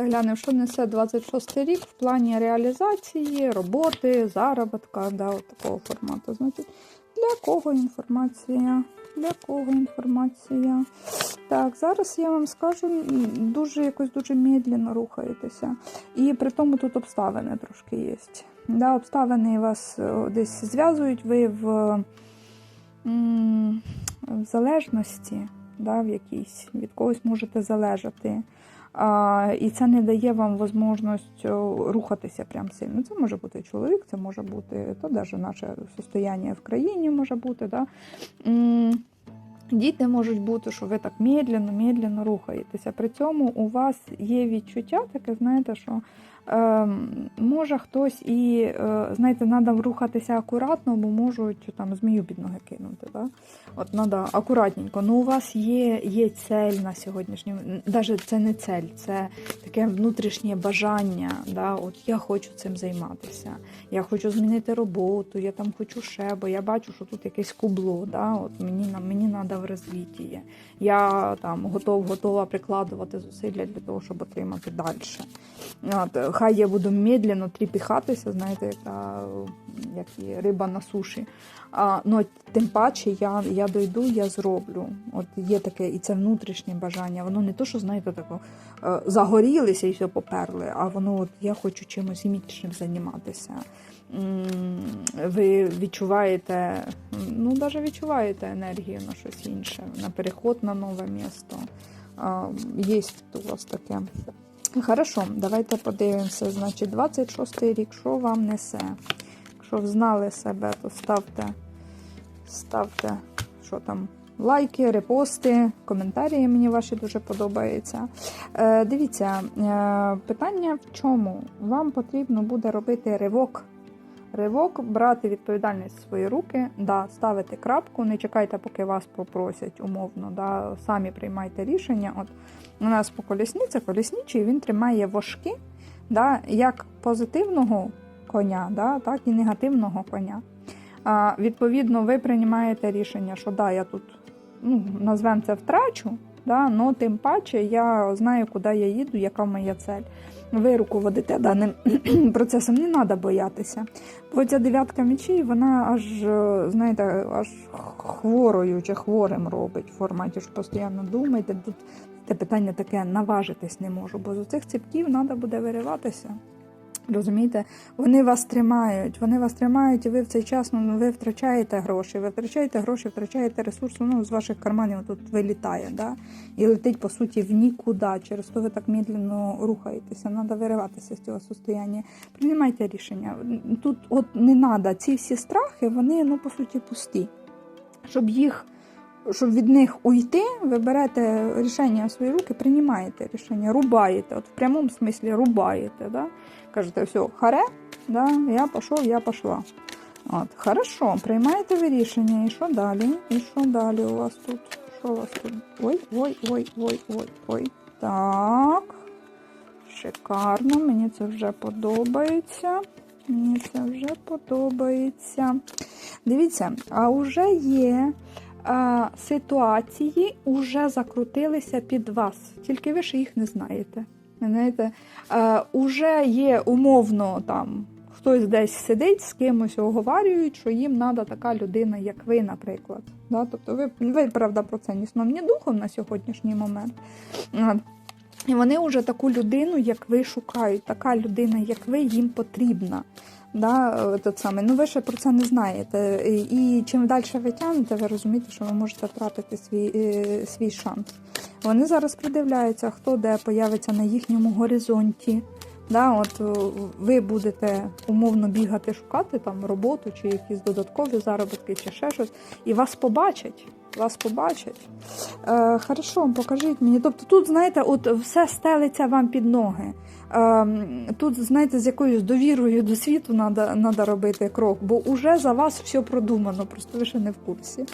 Глянемо, що несе 26 рік в плані реалізації, роботи, заробітка, да, от такого формату. Значить, для кого інформація? Для кого інформація? Так, зараз я вам скажу, дуже якось дуже медленно рухаєтеся. І при тому тут обставини трошки є. Да, обставини вас е, десь зв'язують, ви в, в залежності да, в якійсь, від когось можете залежати. І це не дає вам можливість рухатися прям сильно. Це може бути чоловік, це може бути то навіть наше состояння в країні може бути. Да? Діти можуть бути, що ви так медленно, медленно рухаєтеся. При цьому у вас є відчуття, таке, знаєте, що е, може хтось і, е, знаєте, треба рухатися акуратно, бо можуть там змію під ноги кинути. Да? От треба акуратненько. Ну, у вас є, є цель на сьогоднішній навіть це не цель, це таке внутрішнє бажання. Да? От я хочу цим займатися. Я хочу змінити роботу, я там хочу ще, бо я бачу, що тут якесь кубло. Да? От мені мені треба в розвитті. Я там готов, готова прикладувати зусилля для того, щоб отримати далі. Хай я буду медленно тріпіхатися, знаєте, як і риба на суші. А, ну, тим паче я, я дойду, я зроблю. От є таке, і це внутрішнє бажання. Воно не то, що знаєте, тако е, загорілися і все поперли, а воно от я хочу чимось іншим займатися. Ви відчуваєте, ну навіть відчуваєте енергію на щось інше, на переход на нове місто. Є у вас таке. Хорошо, давайте подивимося. Значить, 26 рік, що вам несе? Якщо взнали себе, то ставте, ставте, що там, лайки, репости, коментарі мені ваші дуже подобаються. Е, дивіться, е, питання в чому? Вам потрібно буде робити ривок. Ривок, брати відповідальність в свої руки, да, ставити крапку, не чекайте, поки вас попросять умовно, да, самі приймайте рішення. От у нас по колісниці, колісничий він тримає вожки да, як позитивного коня, да, так і негативного коня. А, відповідно, ви приймаєте рішення, що да, я тут ну, назвемо це втрачу, да, но тим паче я знаю, куди я їду, яка моя цель. Ви руководите даним процесом, не треба боятися. Бо ця дев'ятка мечей, вона аж, знаєте, аж хворою чи хворим робить в форматі, що постійно думаєте. Тут те питання таке наважитись не можу, бо з цих ціпків треба буде вириватися. Розумієте, вони вас тримають, вони вас тримають, і ви в цей час ну, ви втрачаєте гроші. Ви втрачаєте гроші, втрачаєте ресурси, ну, з ваших карманів тут вилітає, да? і летить, по суті, в нікуди. Через то ви так медленно рухаєтеся. Треба вириватися з цього состояння. Приймайте рішення. Тут от не треба. Ці всі страхи, вони, ну, по суті, пусті. Щоб їх щоб від них уйти, ви берете рішення в свої руки, приймаєте рішення, рубаєте, от в прямому смислі рубаєте. Да? Кажете, все, харе, да? я пішов, я пішла. От, Хорошо, приймаєте ви рішення, і що далі? І що далі у вас тут? Що у вас тут? Ой, ой, ой, ой, ой, ой. Так. Шикарно, мені це вже подобається. Мені це вже подобається. Дивіться, а вже є ситуації, вже закрутилися під вас, тільки ви ж їх не знаєте. Знаєте, уже є умовно там. Хтось десь сидить з кимось оговарюють, що їм треба така людина, як ви, наприклад. Да? Тобто ви, ви, правда, про це ні сном, ні духом на сьогоднішній момент. І вони вже таку людину, як ви, шукають, така людина, як ви, їм потрібна. Да, тот самий. Ну, ви ще про це не знаєте. І чим далі ви тягнете, ви розумієте, що ви можете втратити свій, е, свій шанс. Вони зараз придивляються, хто де появиться на їхньому горизонті. Да, от е, ви будете умовно бігати, шукати там роботу чи якісь додаткові заробітки, чи ще щось, і вас побачать. Вас побачать. Е, хорошо, покажіть мені. Тобто тут, знаєте, от все стелиться вам під ноги. Е, тут, знаєте, з якоюсь довірою до світу треба робити крок, бо уже за вас все продумано, просто ви ще не в курсі.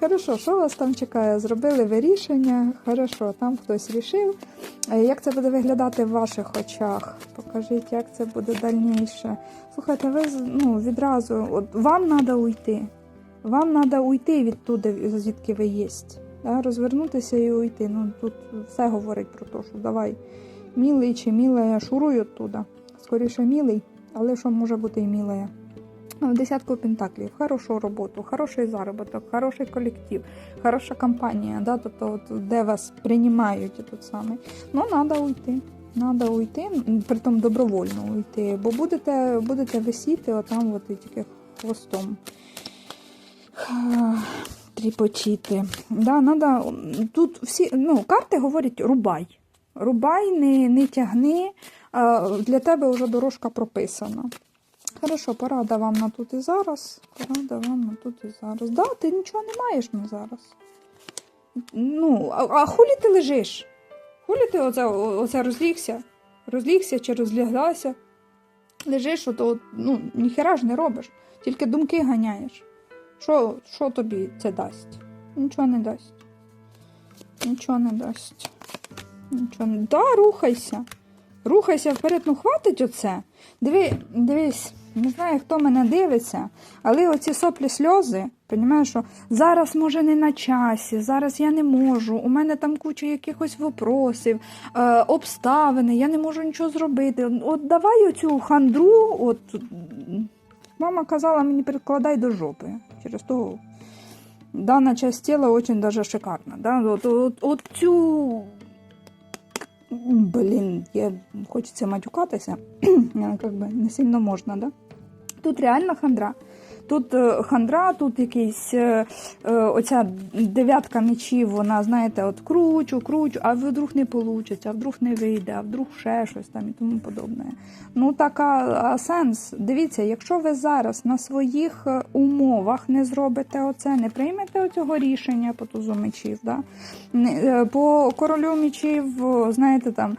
Хорошо, що вас там чекає? Зробили ви рішення, хорошо, там хтось рішив. Е, Як це буде виглядати в ваших очах? Покажіть, як це буде дальніше. Слухайте, ви ну, відразу, от вам треба уйти. Вам треба уйти відтуди, звідки ви є. Да? Розвернутися і уйти. Ну, тут все говорить про те, що давай Мілий чи мілая, шуруй оттуда. Скоріше мілий, але що може бути і мілая. Ну, Десятку пентаклів, хорошу роботу, хороший заробіток, хороший колектив, хороша компанія, да, тобто от, де вас приймають тут саме. Ну, треба уйти. Треба уйти, притом добровольно уйти, бо будете, будете висіти отам от тільки хвостом. Ха, Тріпочіти. Да, надо, тут всі, ну, карти говорять рубай. Рубай, не, не тягни, для тебе вже дорожка прописана. Хорошо, порада вам на тут і зараз. Порада вам на тут і зараз. Да, ти нічого не маєш на зараз. Ну, а, а хулі ти лежиш? Хулі ти оце, оце розлігся? Розлігся чи розляглася? Лежиш, от, от, ну, ніхера ж не робиш, тільки думки ганяєш. Що, що тобі це дасть? Нічого не дасть. Нічого не дасть. Нічого не. Да, рухайся. Рухайся вперед, ну хватить оце. Диви, дивись, не знаю, хто мене дивиться, але оці соплі сльози, розумієш, що зараз може не на часі, зараз я не можу, у мене там куча якихось вопросів, е, обставини, я не можу нічого зробити. От давай оцю хандру, от мама казала мені прикладай до жопи. Через то дана часть тіла очень даже шикарна. Да? От, от, от цю Блін, я хочеться матюкатися, як би не сильно можна, да? Тут реально хандра. Тут е, хандра, тут якийсь е, е, оця дев'ятка мечів, вона, знаєте, от кручу, кручу, а вдруг не вийде, а вдруг не вийде, а вдруг ще щось там і тому подобне. Ну, така сенс. Дивіться, якщо ви зараз на своїх умовах не зробите оце, не приймете оцього рішення по тузу мечів, да? По королю мечів, знаєте, там.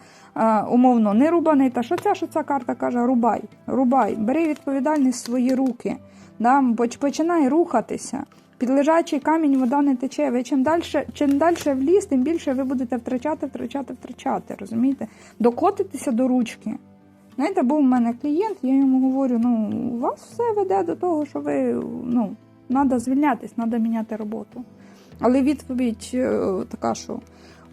Умовно, не рубаний, та що ця, що ця карта каже, рубай, рубай, бери відповідальність в свої руки, да? поч- починай рухатися. Під лежачий камінь вода не тече. Ви чим далі, чим далі в ліс, тим більше ви будете втрачати, втрачати, втрачати. Розумієте? Докотитися до ручки. Знаєте, був у мене клієнт, я йому говорю: ну, у вас все веде до того, що ви ну, треба звільнятись, треба міняти роботу. Але відповідь е, така, що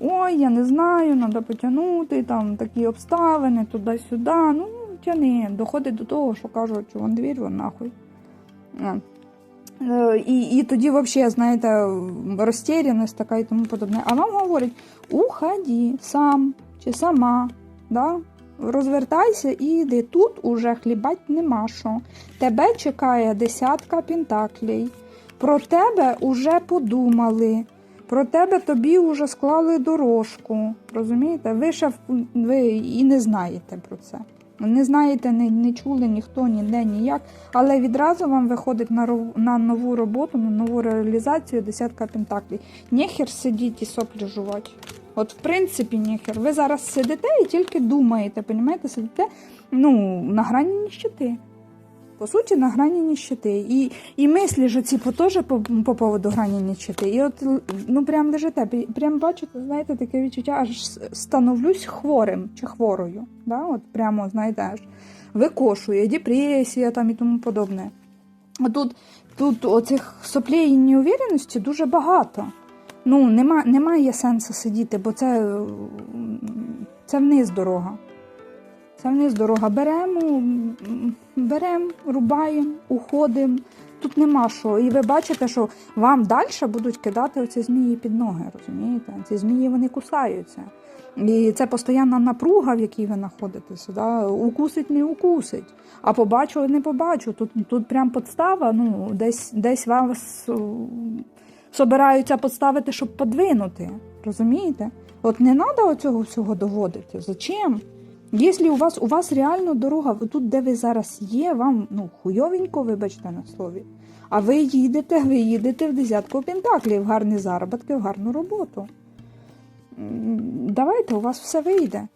ой, я не знаю, треба потягнути, там такі обставини, туди-сюди. Ну, тяни. Доходить до того, що кажуть, що вон двір, вон нахуй. І, і тоді, взагалі, знаєте, розтеряність така і тому подобне. А вам говорять, уходи сам чи сама, да? розвертайся і йди. Тут уже хлібать нема що. Тебе чекає десятка пентаклей. Про тебе уже подумали. Про тебе тобі вже склали дорожку. Розумієте? Ви ще ви і не знаєте про це. Не знаєте, не, не чули ніхто ніде ніяк, але відразу вам виходить на, на нову роботу, на нову реалізацію десятка пентаклів. Нехер сидіть і соплі жувати. От, в принципі, нехер. Ви зараз сидите і тільки думаєте, понімаєте, сидите ну, на грані ніщити. По суті, на грані ніщити. І, і мислі ж оці теж по, по поводу грані ніщити. І от ну прям лежите, прям бачите, знаєте, таке відчуття, аж становлюсь хворим чи хворою. Да? От прямо, знаєте, аж викошує, депресія там і тому подобне. Тут, тут оцих соплей і неувіреності дуже багато. Ну, нема, немає сенсу сидіти, бо це, це вниз дорога. Це вниз дорога. Беремо, беремо, рубаємо, уходимо. Тут нема що. І ви бачите, що вам далі будуть кидати оці змії під ноги, розумієте? Ці змії вони кусаються. І це постійна напруга, в якій ви знаходитеся. Да? Укусить, не укусить. А побачу, не побачу. Тут, тут прям подстава, ну, десь, десь вас о, собираються підставити, щоб подвинути. Розумієте? От не треба оцього всього доводити. Зачем? Якщо у вас у вас реально дорога, тут, де ви зараз є, вам ну, хуйовенько, вибачте на слові. А ви їдете, ви їдете в десятку пентаклів, в гарні заробітки, в гарну роботу. Давайте, у вас все вийде.